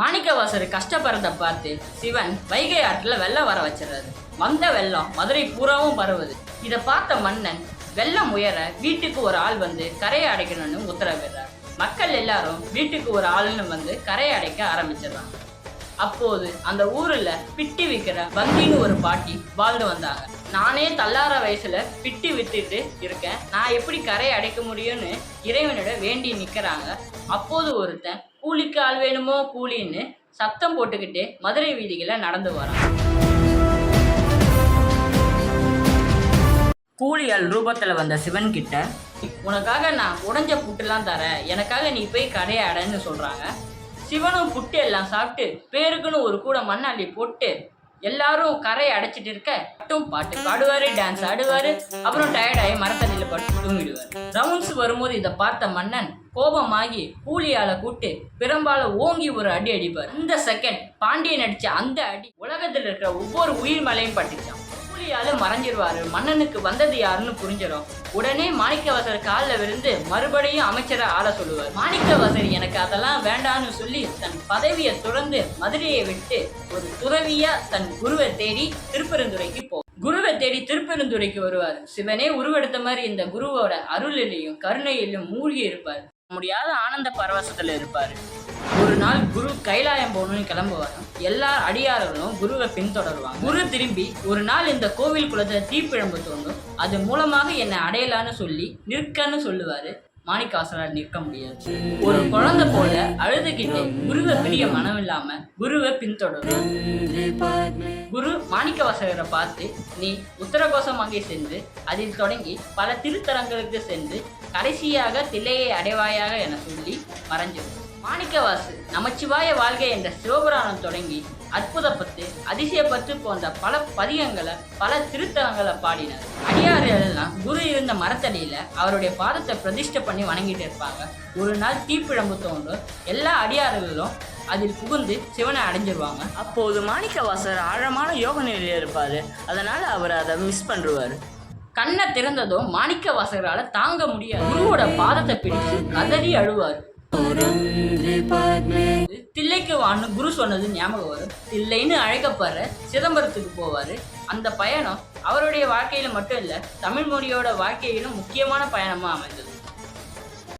மாணிக்கவாசர் கஷ்டப்படுறத பார்த்து சிவன் வைகை ஆற்றில் வெள்ளம் வர வச்சிடுறாரு. வந்த வெள்ளம் மதுரை பூராவும் பரவுது. இதை பார்த்த மன்னன் வெள்ளம் உயர வீட்டுக்கு ஒரு ஆள் வந்து கரையை அடைக்கணும்னு உத்தரவிடுறார் மக்கள் எல்லாரும் வீட்டுக்கு ஒரு ஆளுன்னு வந்து கரையை அடைக்க ஆரம்பிச்சிடுறாங்க. அப்போது அந்த ஊர்ல பிட்டி விற்கிற பந்தின்னு ஒரு பாட்டி வாழ்ந்து வந்தாங்க. நானே தள்ளார வயசுல பிட்டி வித்துட்டு இருக்கேன். நான் எப்படி கரையை அடைக்க முடியும்னு இறைவனிடம் வேண்டி நிற்கிறாங்க அப்போது ஒருத்தன் கூலிக்கு ஆள் வேணுமோ கூலின்னு சத்தம் போட்டுக்கிட்டே மதுரை வீதிகளை நடந்து வரான் கூலியால் ரூபத்தில் வந்த சிவன் கிட்ட உனக்காக நான் உடஞ்ச புட்டுலாம் தரேன். எனக்காக நீ போய் கடையை அடைன்னு சொல்கிறாங்க சிவனும் புட்டு எல்லாம் சாப்பிட்டு பேருக்குன்னு ஒரு கூட மண்ணாளி போட்டு எல்லாரும் கரையை அடைச்சிட்டு இருக்க மட்டும் பாட்டு பாடுவாரு டான்ஸ் ஆடுவாரு அப்புறம் டயர்டாகி மரத்தடியில் பட்டு தூங்கிடுவார். ரவுண்ட்ஸ் வரும்போது இதை பார்த்த மன்னன் கோபமாகி கூலியால கூட்டு பெரும்பாலும் ஓங்கி ஒரு அடி அடிப்பார். இந்த செகண்ட் பாண்டியன் அடிச்ச அந்த அடி உலகத்தில் இருக்கிற ஒவ்வொரு உயிர் மலையும் பட்டுச்சான் கூலியால மறைஞ்சிருவாரு. மன்னனுக்கு வந்தது யாருன்னு புரிஞ்சிடும் உடனே மாணிக்கவாசர் காலில் விழுந்து மறுபடியும் அமைச்சரை ஆள சொல்லுவார். மாணிக்கவாசர் எனக்கு அதெல்லாம் வேண்டான்னு சொல்லி தன் பதவியை துறந்து மதுரையை விட்டு ஒரு துறவியா தன் குருவை தேடி திருப்பெருந்துறைக்கு போ குருவை தேடி திருப்பெருந்துறைக்கு வருவார். சிவனே உருவெடுத்த மாதிரி இந்த குருவோட அருளிலையும் கருணையிலும் மூழ்கி இருப்பார். முடியாத ஆனந்த பரவசத்துல இருப்பாரு. ஒரு நாள் குரு கைலாயம் போகணும்னு கிளம்புவார். எல்லா அடியார்களும் குருவை பின்தொடருவாங்க. குரு திரும்பி ஒரு நாள் இந்த கோவில் குளத்துல தீப்பிழம்பு தோன்றும் அது மூலமாக என்னை அடையலான்னு சொல்லி நிற்கன்னு சொல்லுவாரு. மாணிக்காசரால் நிற்க முடியாது. ஒரு குழந்தை போல அழுதுகிட்டு குருவை பிரிய மனம் இல்லாம குருவை பின்தொடரும். குரு மாணிக்கவாசகரை பார்த்து நீ உத்தரகோசம் அங்கே சென்று அதில் தொடங்கி பல திருத்தலங்களுக்கு சென்று கடைசியாக தில்லையை அடைவாயாக என சொல்லி மறைஞ்சிடும் மாணிக்கவாசு நமச்சிவாய வாழ்க என்ற சிவபுராணம் தொடங்கி அற்புதப்பத்து அதிசயப்பத்து போன்ற பல பதிகங்களை பல திருத்தலங்களை பாடினார். அடியார்கள் எல்லாம் குரு இருந்த மரத்தடியில அவருடைய பாதத்தை பிரதிஷ்டை பண்ணி வணங்கிட்டு இருப்பாங்க. ஒரு நாள் தீப்பிழம்பு தோன்றும் எல்லா அடியார்களும் அதில் புகுந்து சிவனை அடைஞ்சிருவாங்க. அப்போது மாணிக்கவாசர் ஆழமான யோக நிலையில் இருப்பாரு. அதனால அவர் அதை மிஸ் பண்ணுவார் கண்ணை திறந்ததும் மாணிக்கவாசகரால தாங்க முடியாது. குருவோட பாதத்தை பிடிச்சு கதறி அழுவார். தில்லைக்கு வான்னு குரு சொன்னது ஞாபகம் வரும். தில்லைன்னு அழைக்கப்படுற சிதம்பரத்துக்கு போவார். அந்த பயணம் அவருடைய வாழ்க்கையில மட்டும் இல்லை தமிழ் மொழியோட வாழ்க்கையிலும் முக்கியமான பயணமாக அமைந்தது.